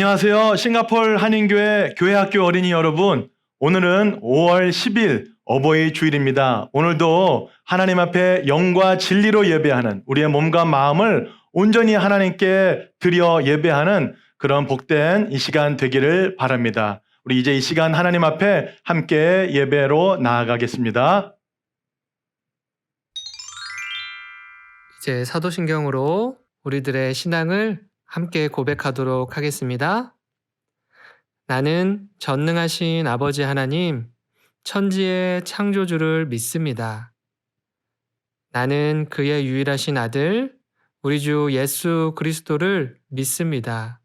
안녕하세요. 싱가폴 한인교회 교회학교 어린이 여러분. 오늘은 5월 10일 어버이 주일입니다. 오늘도 하나님 앞에 영과 진리로 예배하는 우리의 몸과 마음을 온전히 하나님께 드려 예배하는 그런 복된 이 시간 되기를 바랍니다. 우리 이제 이 시간 하나님 앞에 함께 예배로 나아가겠습니다. 이제 사도신경으로 우리들의 신앙을 함께 고백하도록 하겠습니다. 나는 전능하신 아버지 하나님, 천지의 창조주를 믿습니다. 나는 그의 유일하신 아들, 우리 주 예수 그리스도를 믿습니다.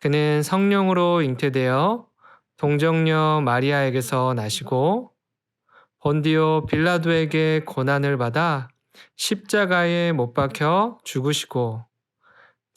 그는 성령으로 잉태되어 동정녀 마리아에게서 나시고 본디오 빌라도에게 고난을 받아 십자가에 못 박혀 죽으시고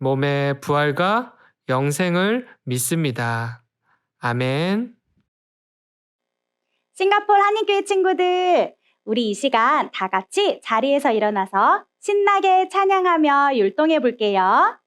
몸의 부활과 영생을 믿습니다. 아멘. 싱가폴 한인교회 친구들, 우리 이 시간 다 같이 자리에서 일어나서 신나게 찬양하며 율동해 볼게요.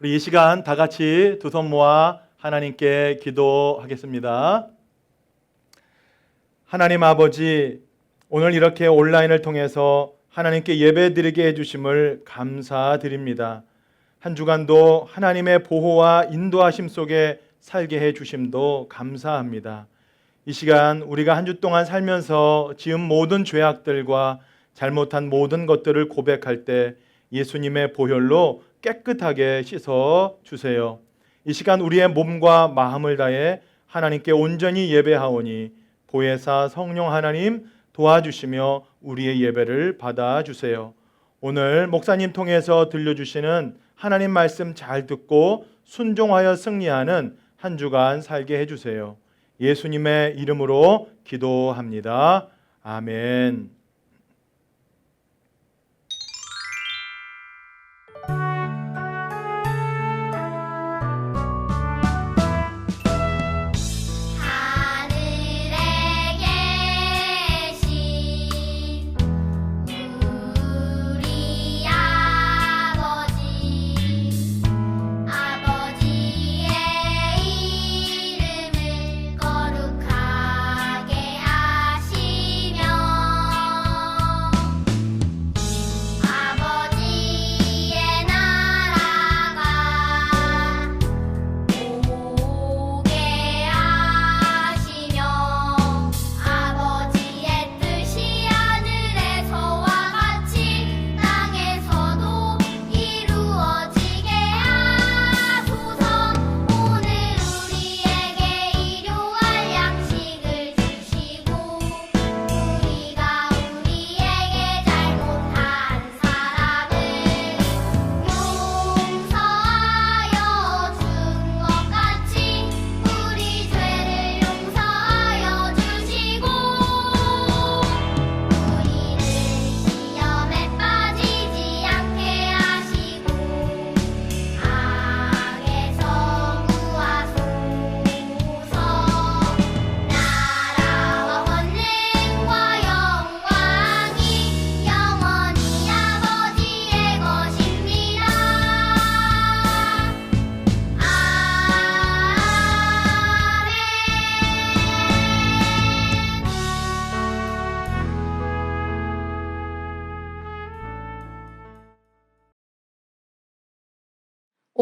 우리 이 시간 다 같이 두 손 모아 하나님께 기도하겠습니다. 하나님 아버지, 오늘 이렇게 온라인을 통해서 하나님께 예배 드리게 해주심을 감사드립니다. 한 주간도 하나님의 보호와 인도하심 속에 살게 해주심도 감사합니다. 이 시간 우리가 한 주 동안 살면서 지은 모든 죄악들과 잘못한 모든 것들을 고백할 때 예수님의 보혈로 깨끗하게 씻어 주세요. 이 시간 우리의 몸과 마음을 다해 하나님께 온전히 예배하오니 보혜사 성령 하나님 도와주시며 우리의 예배를 받아 주세요. 오늘 목사님 통해서 들려주시는 하나님 말씀 잘 듣고 순종하여 승리하는 한 주간 살게 해주세요. 예수님의 이름으로 기도합니다. 아멘.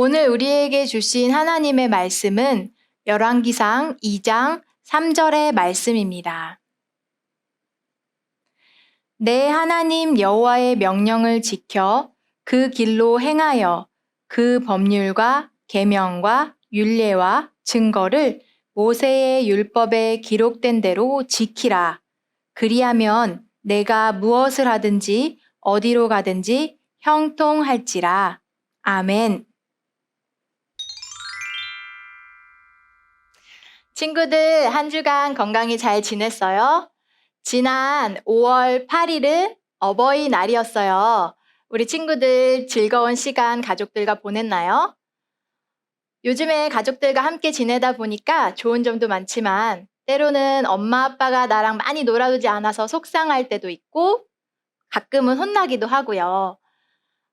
오늘 우리에게 주신 하나님의 말씀은 열왕기상 2장 3절의 말씀입니다. 내 하나님 여호와의 명령을 지켜 그 길로 행하여 그 법률과 계명과 율례와 증거를 모세의 율법에 기록된 대로 지키라. 그리하면 내가 무엇을 하든지 어디로 가든지 형통할지라. 아멘. 친구들, 한 주간 건강히 잘 지냈어요? 지난 5월 8일은 어버이날이었어요. 우리 친구들 즐거운 시간 가족들과 보냈나요? 요즘에 가족들과 함께 지내다 보니까 좋은 점도 많지만 때로는 엄마 아빠가 나랑 많이 놀아주지 않아서 속상할 때도 있고 가끔은 혼나기도 하고요.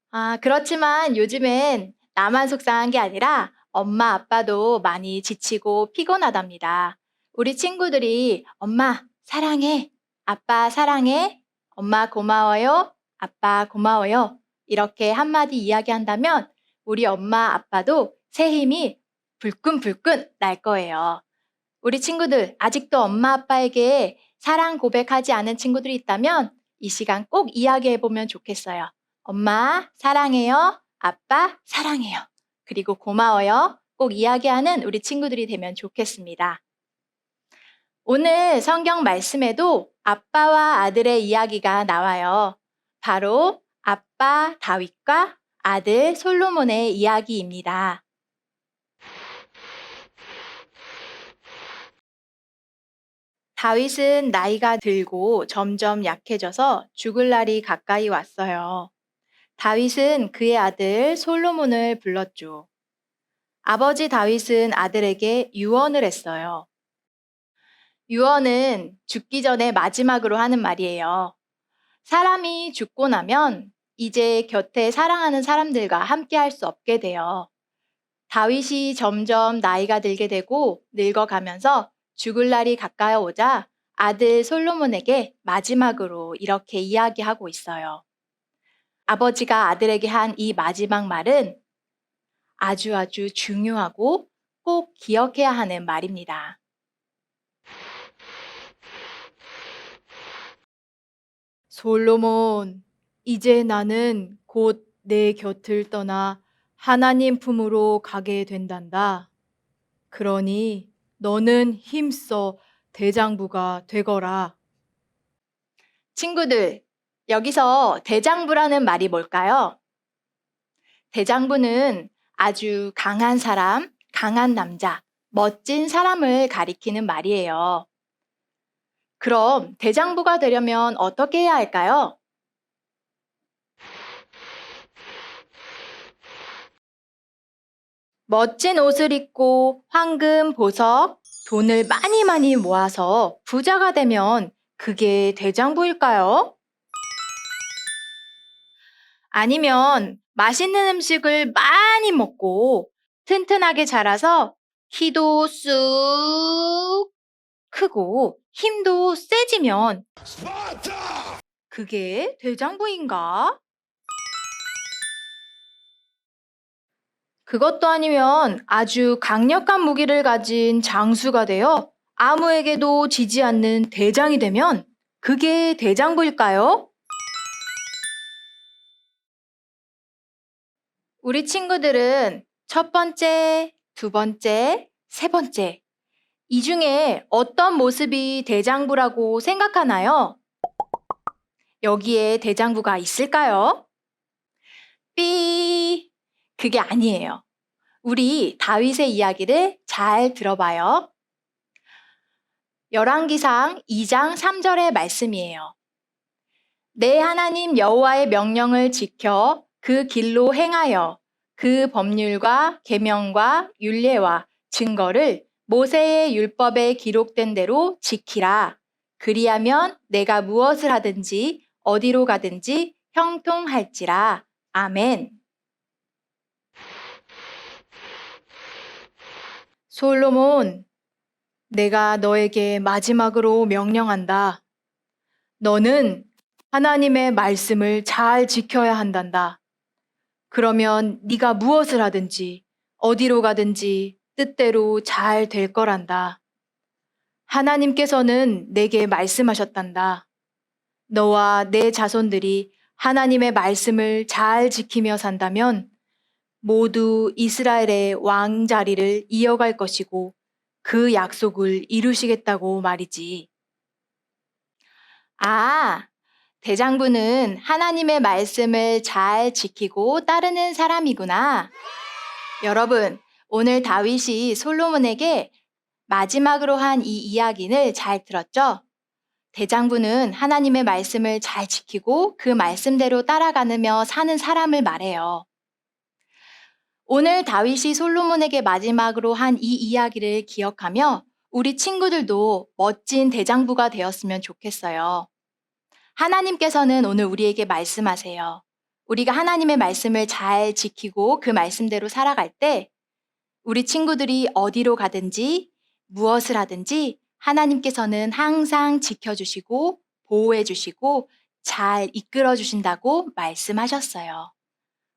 아, 그렇지만 요즘엔 나만 속상한 게 아니라 엄마 아빠도 많이 지치고 피곤하답니다. 우리 친구들이 엄마 사랑해, 아빠 사랑해, 엄마 고마워요, 아빠 고마워요. 이렇게 한마디 이야기한다면 우리 엄마 아빠도 새 힘이 불끈불끈 날 거예요. 우리 친구들 아직도 엄마 아빠에게 사랑 고백하지 않은 친구들이 있다면 이 시간 꼭 이야기해 보면 좋겠어요. 엄마 사랑해요. 아빠 사랑해요. 그리고 고마워요. 꼭 이야기하는 우리 친구들이 되면 좋겠습니다. 오늘 성경 말씀에도 아빠와 아들의 이야기가 나와요. 바로 아빠 다윗과 아들 솔로몬의 이야기입니다. 다윗은 나이가 들고 점점 약해져서 죽을 날이 가까이 왔어요. 다윗은 그의 아들 솔로몬을 불렀죠. 아버지 다윗은 아들에게 유언을 했어요. 유언은 죽기 전에 마지막으로 하는 말이에요. 사람이 죽고 나면 이제 곁에 사랑하는 사람들과 함께 할 수 없게 돼요. 다윗이 점점 나이가 들게 되고 늙어가면서 죽을 날이 가까이 오자 아들 솔로몬에게 마지막으로 이렇게 이야기하고 있어요. 아버지가 아들에게 한 이 마지막 말은 아주 아주 중요하고 꼭 기억해야 하는 말입니다. 솔로몬, 이제 나는 곧 내 곁을 떠나 하나님 품으로 가게 된단다. 그러니 너는 힘써 대장부가 되거라. 친구들, 여기서 대장부라는 말이 뭘까요? 대장부는 아주 강한 사람, 강한 남자, 멋진 사람을 가리키는 말이에요. 그럼 대장부가 되려면 어떻게 해야 할까요? 멋진 옷을 입고 황금, 보석, 돈을 많이 많이 모아서 부자가 되면 그게 대장부일까요? 아니면 맛있는 음식을 많이 먹고 튼튼하게 자라서 키도 쑥 크고 힘도 세지면 그게 대장부인가? 그것도 아니면 아주 강력한 무기를 가진 장수가 되어 아무에게도 지지 않는 대장이 되면 그게 대장부일까요? 우리 친구들은 첫 번째, 두 번째, 세 번째. 이 중에 어떤 모습이 대장부라고 생각하나요? 여기에 대장부가 있을까요? 삐. 그게 아니에요. 우리 다윗의 이야기를 잘 들어봐요. 열왕기상 2장 3절의 말씀이에요. 내 하나님 여호와의 명령을 지켜 그 길로 행하여 그 법률과 계명과 율례와 증거를 모세의 율법에 기록된 대로 지키라. 그리하면 내가 무엇을 하든지 어디로 가든지 형통할지라. 아멘. 솔로몬, 내가 너에게 마지막으로 명령한다. 너는 하나님의 말씀을 잘 지켜야 한단다. 그러면 네가 무엇을 하든지 어디로 가든지 뜻대로 잘 될 거란다. 하나님께서는 내게 말씀하셨단다. 너와 내 자손들이 하나님의 말씀을 잘 지키며 산다면 모두 이스라엘의 왕 자리를 이어갈 것이고 그 약속을 이루시겠다고 말이지. 아, 대장부는 하나님의 말씀을 잘 지키고 따르는 사람이구나. 여러분, 오늘 다윗이 솔로몬에게 마지막으로 한 이 이야기를 잘 들었죠? 대장부는 하나님의 말씀을 잘 지키고 그 말씀대로 따라가며 사는 사람을 말해요. 오늘 다윗이 솔로몬에게 마지막으로 한 이 이야기를 기억하며 우리 친구들도 멋진 대장부가 되었으면 좋겠어요. 하나님께서는 오늘 우리에게 말씀하세요. 우리가 하나님의 말씀을 잘 지키고 그 말씀대로 살아갈 때 우리 친구들이 어디로 가든지 무엇을 하든지 하나님께서는 항상 지켜주시고 보호해주시고 잘 이끌어주신다고 말씀하셨어요.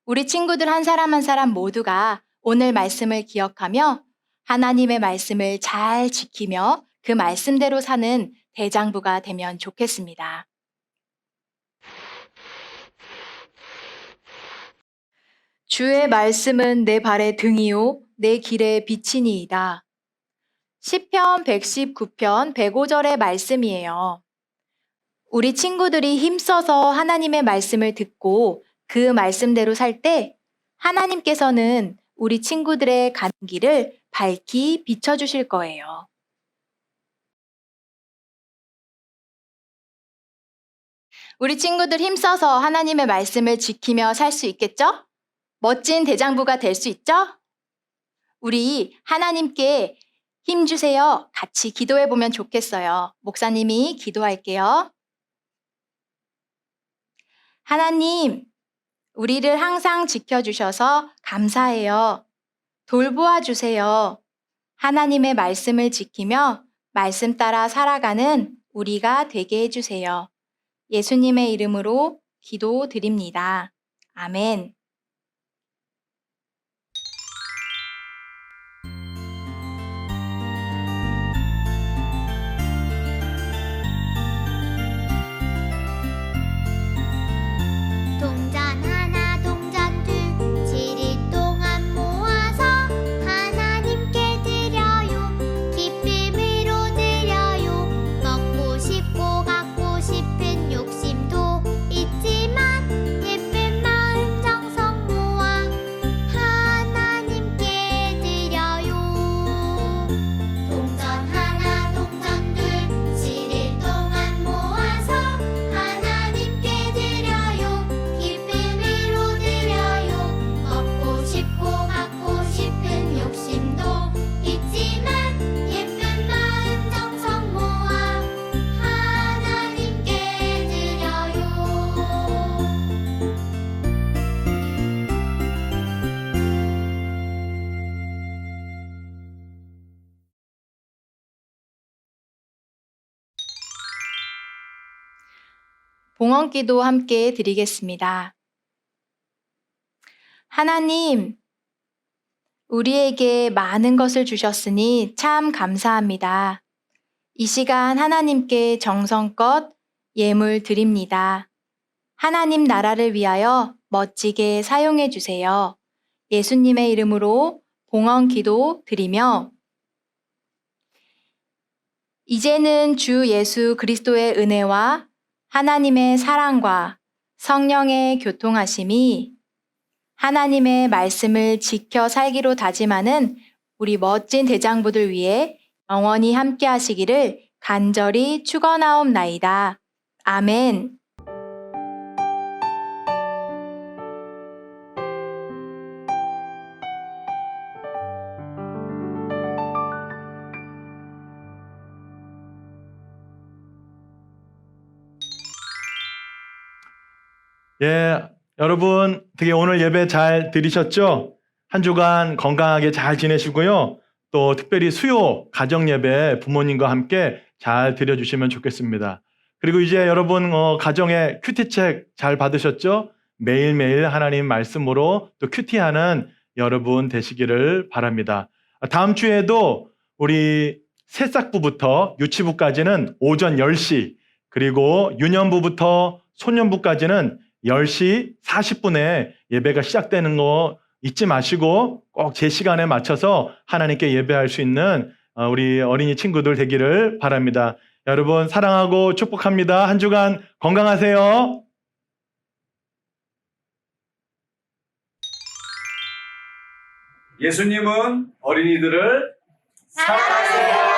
우리 친구들 한 사람 한 사람 모두가 오늘 말씀을 기억하며 하나님의 말씀을 잘 지키며 그 말씀대로 사는 대장부가 되면 좋겠습니다. 주의 말씀은 내 발의 등이요 내 길의 빛이니이다. 시편 119편 105절의 말씀이에요. 우리 친구들이 힘써서 하나님의 말씀을 듣고 그 말씀대로 살 때 하나님께서는 우리 친구들의 가는 길을 밝히 비춰주실 거예요. 우리 친구들 힘써서 하나님의 말씀을 지키며 살 수 있겠죠? 멋진 대장부가 될 수 있죠? 우리 하나님께 힘 주세요. 같이 기도해 보면 좋겠어요. 목사님이 기도할게요. 하나님, 우리를 항상 지켜주셔서 감사해요. 돌보아 주세요. 하나님의 말씀을 지키며 말씀 따라 살아가는 우리가 되게 해주세요. 예수님의 이름으로 기도 드립니다. 아멘. 봉헌기도 함께 드리겠습니다. 하나님, 우리에게 많은 것을 주셨으니 참 감사합니다. 이 시간 하나님께 정성껏 예물 드립니다. 하나님 나라를 위하여 멋지게 사용해 주세요. 예수님의 이름으로 봉헌 기도 드리며 이제는 주 예수 그리스도의 은혜와 하나님의 사랑과 성령의 교통하심이 하나님의 말씀을 지켜 살기로 다짐하는 우리 멋진 대장부들 위해 영원히 함께 하시기를 간절히 축원하옵나이다. 아멘. 예, 여러분, 되게 오늘 예배 잘 들으셨죠? 한 주간 건강하게 잘 지내시고요. 또 특별히 수요 가정 예배 부모님과 함께 잘 드려주시면 좋겠습니다. 그리고 이제 여러분 어, 가정에 큐티책 잘 받으셨죠? 매일매일 하나님 말씀으로 또 큐티하는 여러분 되시기를 바랍니다. 아, 다음 주에도 우리 새싹부부터 유치부까지는 오전 10시 그리고 유년부부터 소년부까지는 10시 40분에 예배가 시작되는 거 잊지 마시고 꼭 제 시간에 맞춰서 하나님께 예배할 수 있는 어, 우리 어린이 친구들 되기를 바랍니다. 여러분 사랑하고 축복합니다. 한 주간 건강하세요. 예수님은 어린이들을 사랑하세요.